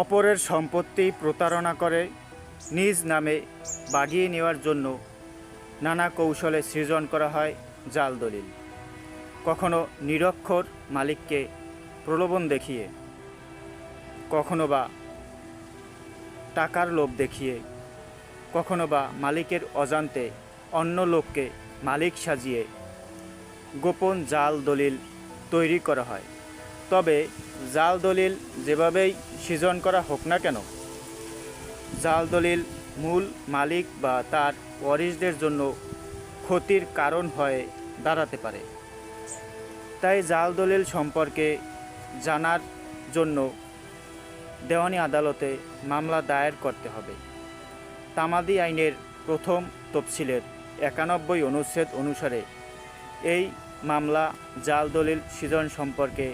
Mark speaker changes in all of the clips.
Speaker 1: অপরের সম্পত্তি প্রতারণা করে, নিজ নামে বাগিয়ে নেওয়ার জন্য নানা কৌশলে সৃজন করা হয় জাল দলিল। কখনো নিরক্ষর মালিককে প্রলোভন দেখিয়ে, কখনো বা টাকার লোভ দেখিয়ে, কখনো বা মালিকের অজান্তে অন্য লোককে মালিক সাজিয়ে গোপন জাল দলিল তৈরি করা হয়। তবে জাল দলিল যেভাবেই সৃজন করা হোক না কেন, জাল দলিল মূল মালিক বা তার ওয়ারিশদের জন্য ক্ষতির কারণ হয়ে দাঁড়াতে পারে। তাই জাল দলিল সম্পর্কে জানার জন্য দেওয়ানি আদালতে মামলা দায়ের করতে হবে। তামাদি আইনের প্রথম তফসিলের একানব্বই অনুচ্ছেদ অনুসারে এই মামলা জাল দলিল সৃজন সম্পর্কে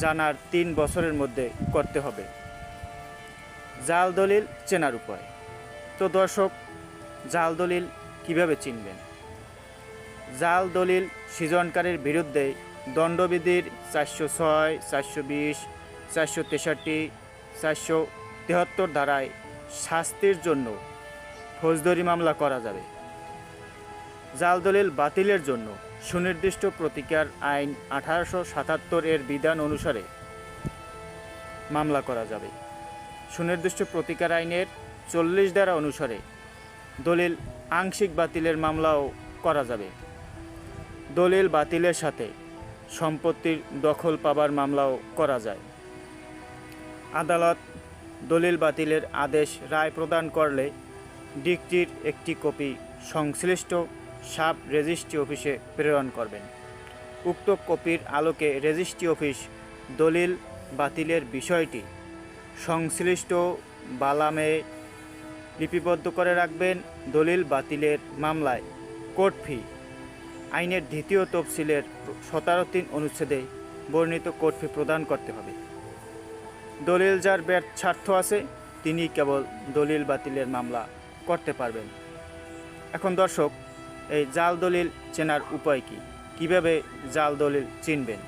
Speaker 1: জানার তিন বছরের মধ্যে করতে হবে। জাল দলিল চেনার উপায়। তো দর্শক, জাল দলিল কীভাবে চিনবেন? জাল দলিল সৃজনকারীর বিরুদ্ধে দণ্ডবিধির চারশো ছয়, চারশো বিশ, চারশো তেষট্টি, চারশো তেহাত্তর ধারায় শাস্তির জন্য ফৌজদারি মামলা করা যাবে। জাল দলিল বাতিলের জন্য সুনির্দিষ্ট প্রতিকার আইন আঠারোশো সাতাত্তর এর বিধান অনুসারে মামলা করা যাবে। সুনির্দিষ্ট প্রতিকার আইনের চল্লিশ ধারা অনুসারে দলিল আংশিক বাতিলের মামলাও করা যাবে। দলিল বাতিলের সাথে সম্পত্তির দখল পাবার মামলাও করা যায়। আদালত দলিল বাতিলের আদেশ রায় প্রদান করলে ডিক্রির একটি কপি সংশ্লিষ্ট সাব রেজিস্ট্রি অফিসে প্রেরণ করবেন। উক্ত কপির আলোকে রেজিস্ট্রি অফিস দলিল বাতিলের বিষয়টি সংশ্লিষ্ট বালামে লিপিবদ্ধ করে রাখবেন দলিল বাতিলের মামলায়। কোর্ট ফি, আইনের দ্বিতীয় তফসিলের সতেরো তিন অনুচ্ছেদে বর্ণিত কোর্ট ফি প্রদান করতে হবে। দলিল যার ব্যর্থ স্বার্থ আছে, তিনি কেবল দলিল বাতিলের মামলা করতে পারবেন। এখন দর্শক এই জাল দলিল চেনার উপায় কি? কীভাবে জাল দলিল চিনবেন?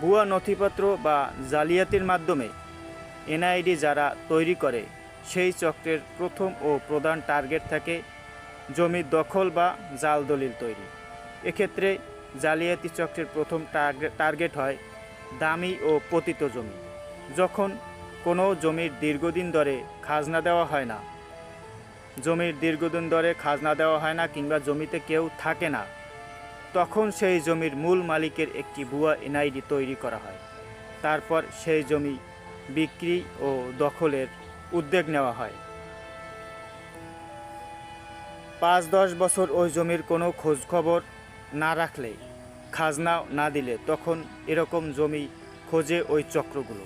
Speaker 1: ভুয়া নথিপত্র বা জালিয়াতির মাধ্যমে এনআইডি যারা তৈরি করে, সেই চক্রের প্রথম ও প্রধান টার্গেট থাকে জমির দখল বা জাল দলিল তৈরি। এক্ষেত্রে জালিয়াতি চক্রের প্রথম টার্গেট হয় দামি ও পতিত জমি। যখন কোনো জমির দীর্ঘদিন ধরে খাজনা দেওয়া হয় না জমির দীর্ঘদিন ধরে খাজনা দেওয়া হয় না কিংবা জমিতে কেউ থাকে না, তখন সেই জমির মূল মালিকের একটি ভুয়া এনআইডি তৈরি করা হয়। তারপর সেই জমি বিক্রি ও দখলের উদ্যোগ নেওয়া হয়। পাঁচ দশ বছর ওই জমির কোনো খোঁজখবর না রাখলে খাজনা না দিলে তখন এরকম জমি খোঁজে ওই চক্রগুলো।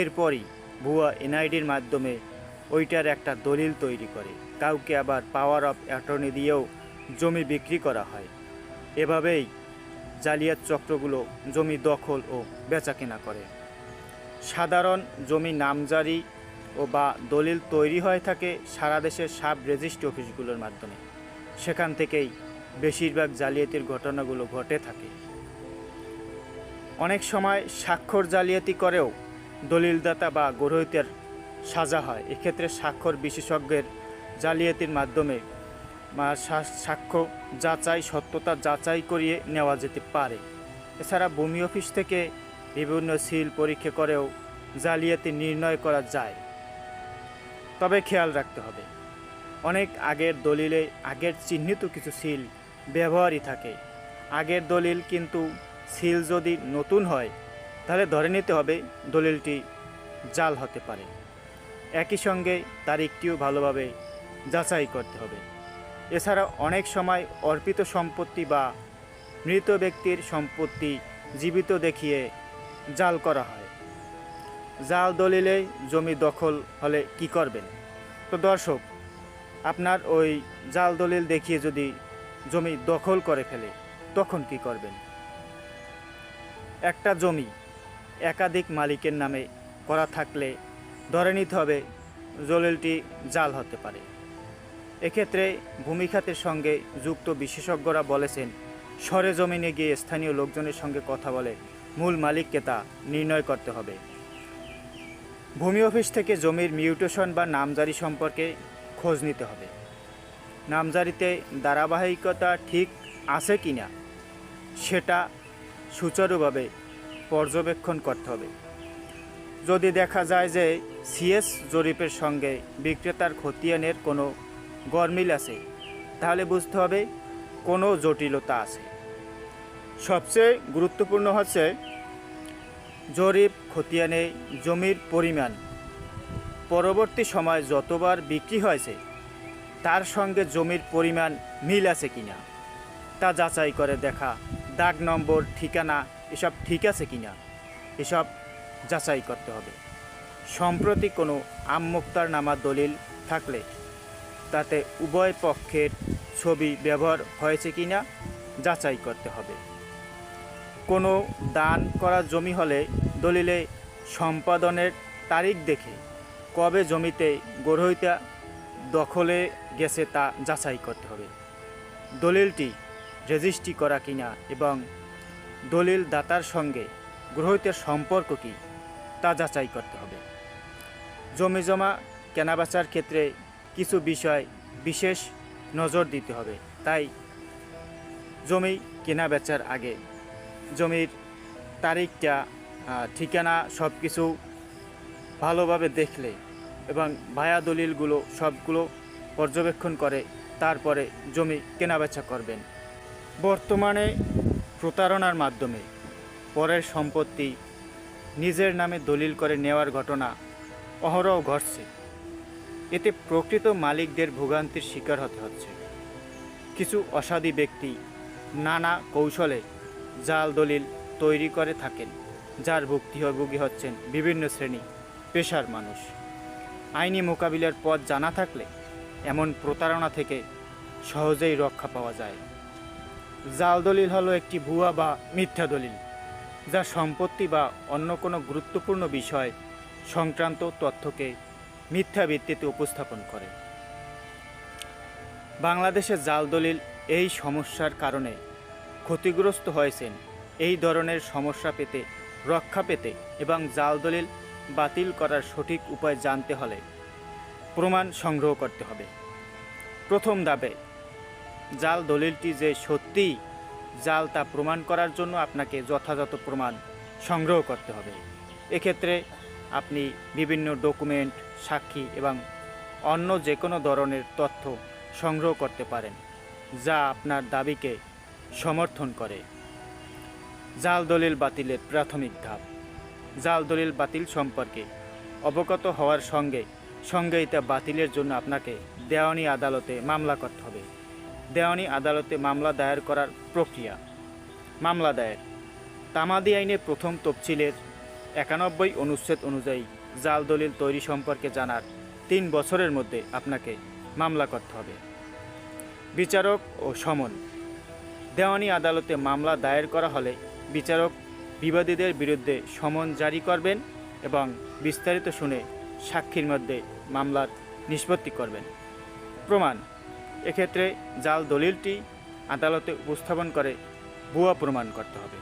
Speaker 1: এরপরই ভুয়া এনআইডির মাধ্যমে ওইটার একটা দলিল তৈরি করে। কাউকে আবার পাওয়ার অফ অ্যাটর্নি দিয়েও জমি বিক্রি করা হয়। এভাবেই জালিয়াত চক্রগুলো জমি দখল ও বেচাকেনা করে। সাধারণ জমি নামজারি ও বা দলিল তৈরি হয়ে থাকে সারা দেশের সাব রেজিস্ট্রি অফিসগুলোর মাধ্যমে। সেখান থেকেই বেশিরভাগ জালিয়াতির ঘটনাগুলো ঘটে থাকে। অনেক সময় স্বাক্ষর জালিয়াতি করেও দলিলদাতা বা গ্রহীতার সাজা হয়। এক্ষেত্রে স্বাক্ষর বিশেষজ্ঞের জালিয়াতির মাধ্যমে সাক্ষ্য যাচাই, সত্যতা যাচাই করিয়ে নেওয়া যেতে পারে। এছাড়া ভূমি অফিস থেকে বিভিন্ন সিল পরীক্ষা করেও জালিয়াতি নির্ণয় করা যায়। তবে খেয়াল রাখতে হবে, অনেক আগের দলিলে আগের চিহ্নিত কিছু সিল ব্যবহারই থাকে। আগের দলিল কিন্তু সিল যদি নতুন হয়, তাহলে ধরে নিতে হবে দলিলটি জাল হতে পারে। একই সঙ্গে তারিখটিও ভালোভাবে যাচাই করতে হবে। এছাড়া অনেক সময় অর্পিত সম্পত্তি বা মৃত ব্যক্তির সম্পত্তি জীবিত দেখিয়ে জাল করা হয়। জাল দলিলে জমি দখল হলে কি করবেন? তো দর্শক, আপনার ওই জাল দলিল দেখিয়ে যদি জমি দখল করে ফেলে, তখন কি করবেন? একটা জমি একাধিক মালিকের নামে করা থাকলে ধরে নিতে হবে দলিলটি জাল হতে পারে। এক্ষেত্রে ভূমি খাতের সঙ্গে যুক্ত বিশেষজ্ঞরা বলেছেন সরেজমিনে গিয়ে স্থানীয় লোকজনের সঙ্গে কথা বলে মূল মালিককে তা নির্ণয় করতে হবে। ভূমি অফিস থেকে জমির মিউটেশন বা নামজারি সম্পর্কে খোঁজ নিতে হবে। নামজারিতে ধারাবাহিকতা ঠিক আছে কি না সেটা সুচারুভাবে পর্যবেক্ষণ করতে হবে। যদি দেখা যায় যে সিএস জরিপের সঙ্গে বিক্রেতার খতিয়ানের কোনো গরমিল আছে, তাহলে বুঝতে হবে কোনো জটিলতা আছে। সবচেয়ে গুরুত্বপূর্ণ হচ্ছে জরিপ খতিয়ানে জমির পরিমাণ। পরবর্তী সময় যতবার বিক্রি হয়েছে, তার সঙ্গে জমির পরিমাণ মিল আছে কিনা, তা যাচাই করে দেখা। দাগ, নম্বর, ঠিকানা, এসব ঠিক আছে কিনা, এসব যাচাই করতে হবে। সম্প্রতি কোনো আমমুক্তার নামা দলিল থাকলে তাতে উভয় পক্ষের ছবি ব্যবহার হয়েছে কি না যাচাই করতে হবে। কোনো দান করা জমি হলে দলিলে সম্পাদনের তারিখ দেখে কবে জমিতে গরহিতা দখলে গেছে তা যাচাই করতে হবে। দলিলটি রেজিস্ট্রি করা কিনা এবং দলিল দাতার সঙ্গে গ্রহিতের সম্পর্ক কী তা যাচাই করতে হবে। জমি জমা কেনাবেচার ক্ষেত্রে কিছু বিষয় বিশেষ নজর দিতে হবে। তাই জমি কেনা বেচার আগে জমির তারিখটা ঠিকানা সব কিছু ভালোভাবে দেখলে এবং ভায়া দলিলগুলো সবগুলো পর্যবেক্ষণ করে তারপরে জমি কেনাবেচা করবেন। বর্তমানে প্রতারণার মাধ্যমে পরের সম্পত্তি নিজের নামে দলিল করে নেওয়ার ঘটনা অহরহ ঘটছে। এতে প্রকৃত মালিকদের ভোগান্তির শিকার হতে হচ্ছে। কিছু অসাধী ব্যক্তি নানা কৌশলে জাল দলিল তৈরি করে থাকেন, যার ভুক্তিভোগী হচ্ছেন বিভিন্ন শ্রেণি পেশার মানুষ। আইনি মোকাবিলার পথ জানা থাকলে এমন প্রতারণা থেকে সহজেই রক্ষা পাওয়া যায়। জাল দলিল হলো একটি ভুয়া বা মিথ্যা দলিল। যা সম্পত্তি বা অন্য কোনো গুরুত্বপূর্ণ বিষয় সংক্রান্ত তথ্যকে মিথ্যা ভিত্তিতে উপস্থাপন করে। বাংলাদেশের জাল দলিল এই সমস্যার কারণে ক্ষতিগ্রস্ত হয়েছেন এই ধরনের সমস্যা পেতে, রক্ষা পেতে এবং জাল দলিল বাতিল করার সঠিক উপায় জানতে হলে প্রমাণ সংগ্রহ করতে হবে। প্রথম দাবে জাল দলিলটি যে সত্যিই জাল তা প্রমাণ করার জন্য আপনাকে যথাযথ প্রমাণ সংগ্রহ করতে হবে। এক্ষেত্রে আপনি বিভিন্ন ডকুমেন্ট, সাক্ষী এবং অন্য যে কোনো ধরনের তথ্য সংগ্রহ করতে পারেন, যা আপনার দাবিকে সমর্থন করে। জাল দলিল বাতিলের প্রাথমিক ধাপ। জাল দলিল বাতিল সম্পর্কে অবগত হওয়ার সঙ্গে সঙ্গেই তা বাতিলের জন্য আপনাকে দেওয়ানি আদালতে মামলা করতে হবে। দেওয়ানি আদালতে মামলা দায়ের করার প্রক্রিয়া। মামলা দায়ের। তামাদি আইনে প্রথম তফসিলের একানব্বই অনুচ্ছেদ অনুযায়ী জাল দলিল তৈরি সম্পর্কে জানার তিন বছরের মধ্যে আপনাকে মামলা করতে হবে। বিচারক ও সমন। দেওয়ানি আদালতে মামলা দায়ের করা হলে বিচারক বিবাদীদের বিরুদ্ধে সমন জারি করবেন এবং বিস্তারিত শুনে সাক্ষীর মধ্যে মামলার নিষ্পত্তি করবেন। প্রমাণ। এক্ষেত্রে জাল দলিলটি আদালতে উপস্থাপন করে ভুয়া প্রমাণ করতে হবে।